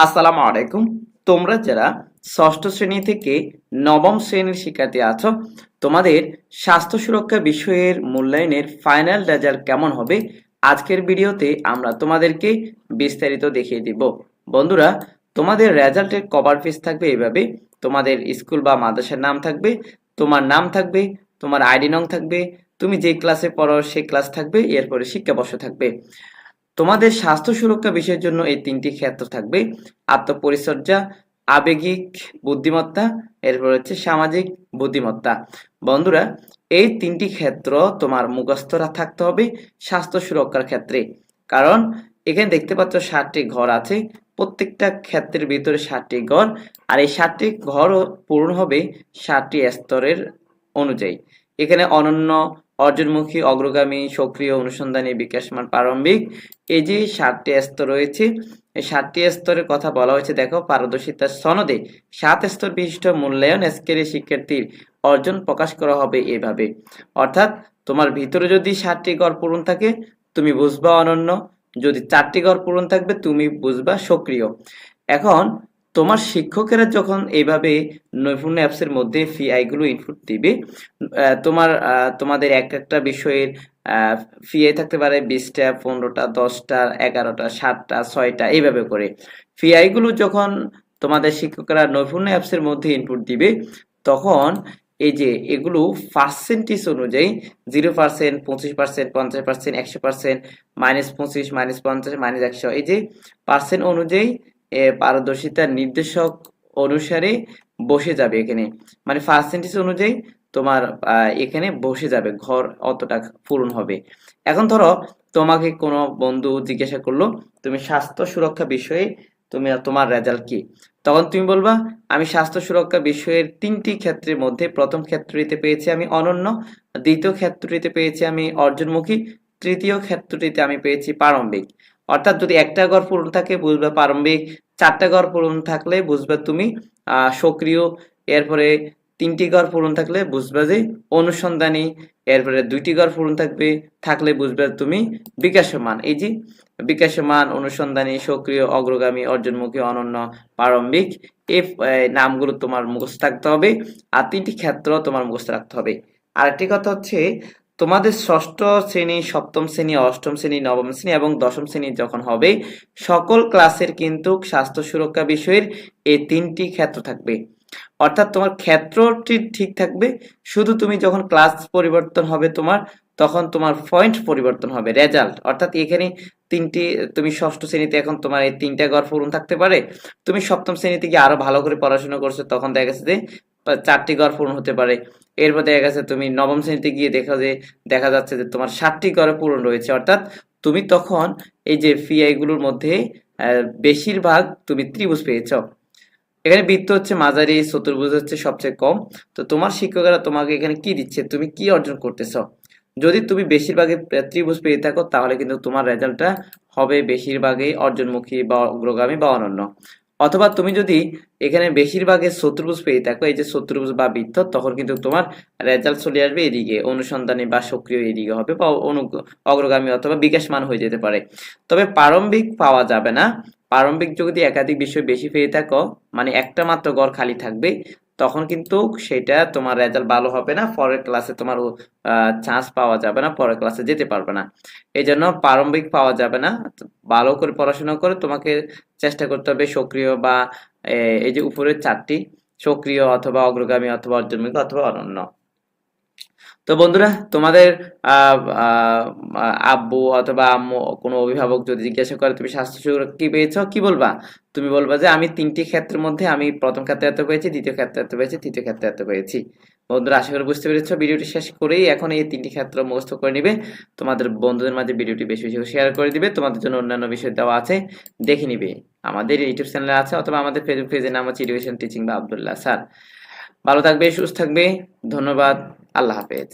আসসালামু আলাইকুম। তোমরা যারা ষষ্ঠ শ্রেণি থেকে নবম শ্রেণির শিক্ষার্থী আছো, তোমাদের স্বাস্থ্য সুরক্ষা বিষয়ের মূল্যায়নের ফাইনাল রেজাল্ট কেমন হবে, আজকের ভিডিওতে আমরা তোমাদেরকে বিস্তারিত দেখিয়ে দিব। বন্ধুরা, তোমাদের রেজাল্টের কভার পেজ থাকবে এইভাবে তোমাদের স্কুল বা মাদ্রাসার নাম থাকবে, তোমার নাম থাকবে, তোমার আইডি নং থাকবে, তুমি যে ক্লাসে পড়ো সেই ক্লাস থাকবে, এরপরে শিক্ষাবর্ষ থাকবে। তোমাদের স্বাস্থ্য সুরক্ষা বিষয়ের জন্য এই তিনটি ক্ষেত্র থাকবে। আত্মপরিচর্যা, আবেগিক বুদ্ধিমত্তা, এরপর হচ্ছে সামাজিক বুদ্ধিমত্তা। বন্ধুরা, এই তিনটি ক্ষেত্র তোমার মুখস্থ রা- থাকতে হবে স্বাস্থ্য সুরক্ষার ক্ষেত্রে। কারণ এখানে দেখতে পাচ্ছ ষাটটি ঘর আছে, প্রত্যেকটা ক্ষেত্রের ভিতরে ষাটটি ঘর, আর এই ষাটটি ঘর পূরণ হবে ষাটটি স্তরের অনুযায়ী। এখানে অনন্য অর্জনমুখী, অগ্রগামী, সক্রিয়, অনুসন্ধানী, বিকাশমান, প্রারম্ভিক এই যে সাতটি স্তর রয়েছে, এই সাতটি স্তরের কথা বলা হয়েছে, দেখো, পারদর্শিতার সনদে সাত স্তর বিশিষ্ট মূল্যায়ন স্কেলে শিক্ষার্থীর অর্জন প্রকাশ করা হবে এভাবে। অর্থাৎ, তোমার ভিতরে যদি সাতটি গড় পূরণ থাকে, তুমি বুঝবা অনন্য, যদি চারটি গড় পূরণ থাকবে, তুমি বুঝবা সক্রিয়। এখন তোমার শিক্ষকেরা যখন এইভাবে নৈপুণ্য অ্যাপসের মধ্যে ফি আইগুলো ইনপুট দিবে তোমার তোমাদের এক একটা বিষয়ের ফি আই থাকতে পারে বিশটা, পনেরোটা, দশটা, এগারোটা সাতটা ছয়টা, এইভাবে করে। ফি আইগুলো যখন তোমাদের শিক্ষকরা নৈপুণ্য অ্যাপসের মধ্যে ইনপুট দিবে, তখন এই যে এগুলো পার্সেন্টেজ অনুযায়ী জিরো পার্সেন্ট পঁচিশ পার্সেন্ট পঞ্চাশ পার্সেন্ট একশো পার্সেন্ট মাইনাস পঁচিশ মাইনাস পঞ্চাশ মাইনাস একশো, এই যে পার্সেন্ট অনুযায়ী পারদর্শিতার নির্দেশক অনুসারে বসে যাবে এখানে। মানে পার্সেন্টেজ অনুযায়ী তোমার এখানে বসে যাবে, ঘর অতটা পূরণ হবে। এখন ধরো তোমাকে কোনো বন্ধু জিজ্ঞাসা করল, তুমি স্বাস্থ্য সুরক্ষা বিষয়ে, তুমি, তোমার রেজাল্ট কি? তখন তুমি বলবা, আমি স্বাস্থ্য সুরক্ষা বিষয়ের তিনটি ক্ষেত্রের মধ্যে প্রথম ক্ষেত্রটিতে পেয়েছি আমি অনন্য, দ্বিতীয় ক্ষেত্রটিতে পেয়েছি আমি অর্জনমুখী, তৃতীয় ক্ষেত্রটিতে আমি পেয়েছি প্রারম্ভিক। অর্থাৎ যদি একটা ঘর পূরণ থাকে, বুঝবে প্রারম্ভিক চারটা ঘর পূরণ থাকলে বুঝবে তুমি সক্রিয়। এরপরে তিনটি ঘর পূরণ থাকলে বুঝবে যে অনুসন্ধানী। এরপরে দুইটি ঘর পূরণ থাকবে, থাকলে বুঝবে তুমি বিকাশমান। এই যে বিকাশমান, অনুসন্ধানী, সক্রিয়, অগ্রগামী, অর্জনমুখী, অনন্য, প্রারম্ভিক এই নামগুলো তোমার মুখস্থ থাকতে হবে। আর তিনটি ক্ষেত্র তোমার মুখস্থ রাখতে হবে। আরেকটি কথা হচ্ছে তোমাদের ষষ্ঠ শ্রেণি, সপ্তম শ্রেণি, অষ্টম শ্রেণি, নবম শ্রেণি এবং দশম শ্রেণি যখন হবে, সকল ক্লাসের কিন্তু স্বাস্থ্য সুরক্ষা বিষয়ের এই তিনটি ক্ষেত্র থাকবে। অর্থাৎ তোমার ক্ষেত্রটি ঠিক থাকবে। শুধু তুমি যখন ক্লাস পরিবর্তন হবে তোমার, তখন তোমার পয়েন্ট পরিবর্তন হবে, রেজাল্ট। অর্থাৎ এখানে তিনটি, তুমি ষষ্ঠ শ্রেণীতে এখন তোমার এই তিনটা ঘর পূরণ থাকতে পারে। তুমি সপ্তম শ্রেণীতে গিয়ে আরও ভালো করে পড়াশোনা করছ, তখন দেখা গেছে যে চারটি ঘর পূরণ হতে পারে। এরপর দেখা গেছে তুমি নবম শ্রেণীতে গিয়ে দেখা যে দেখা যাচ্ছে যে তোমার ষাটটি ঘরে পূরণ রয়েছে। অর্থাৎ তুমি তখন এই যে ফিআই গুলোর মধ্যে বেশিরভাগ তুমি ত্রিভুজ পেয়েছ। এখানে বৃত্ত হচ্ছে মাঝারি, চতুর্ভুজ হচ্ছে সবচেয়ে কম। তো তোমার শিক্ষকেরা তোমাকে এখানে কি দিচ্ছে? তুমি কি অর্জন করতেছ? যদি তুমি বেশিরভাগে ত্রিভুজ পেয়ে থাকো, তাহলে কিন্তু তোমার রেজাল্টটা হবে বেশিরভাগই অর্জনমুখী বা অগ্রগামী বা অনন্য। অথবা তুমি যদি এখানে বেশিরভাগে শত্রুভুজ পেয়ে থাকো, এই যে শত্রুভুজ বা বৃত্ত তখন কিন্তু তোমার রেজাল্ট চলে আসবে এদিকে, অনুসন্ধানী বা সক্রিয় এদিকে হবে বা অনু, অগ্রগামী অথবা বিকাশমান হয়ে যেতে পারে। তবে প্রারম্ভিক পাওয়া যাবে না। প্রারম্ভিক যদি একাধিক বিষয় বেশি পেয়ে থাকো মানে একটা মাত্র গড় খালি থাকবে তখন কিন্তু সেটা তোমার রেজাল্ট ভালো হবে না, পরের ক্লাসে তোমার চান্স পাওয়া যাবে না, পরের ক্লাসে যেতে পারবে না। এই জন্য প্রারম্ভিক পাওয়া যাবে না। ভালো করে পড়াশোনা করে তোমাকে চেষ্টা করতে হবে সক্রিয় বা এই যে উপরের চারটি, সক্রিয় অথবা অগ্রগামী অথবা অর্জনমুখী অথবা অনন্য। তো বন্ধুরা, তোমাদের আব্বু অথবা আম্মু কোনো অভিভাবক যদি জিজ্ঞাসা করে, তুমি স্বাস্থ্য সুরক্ষা কি পেয়েছ? কি বলবা? তুমি বলবা যে, আমি তিনটি ক্ষেত্রের মধ্যে আমি প্রথম ক্ষেত্রে এত পেয়েছি, দ্বিতীয় ক্ষেত্রে এত পেয়েছি, তৃতীয় ক্ষেত্রে এত পেয়েছি। বন্ধুরা, আশা করি বুঝতে পেরেছ, ভিডিওটি শেষ করেই এখন এই তিনটি ক্ষেত্র মুখস্থ করে নিবে। তোমাদের বন্ধুদের মাঝে ভিডিওটি বেশি বেশি শেয়ার করে দিবে। তোমাদের জন্য অন্যান্য বিষয় দেওয়া আছে, দেখে নিবে। আমাদের ইউটিউব চ্যানেলে আছে অথবা আমাদের ফেসবুক পেজের নাম হচ্ছে এডুকেশন টিচিং বা আবদুল্লাহ স্যার। ভালো থাকবে, সুস্থ থাকবে। ধন্যবাদ। আল্লাহ হাফেজ।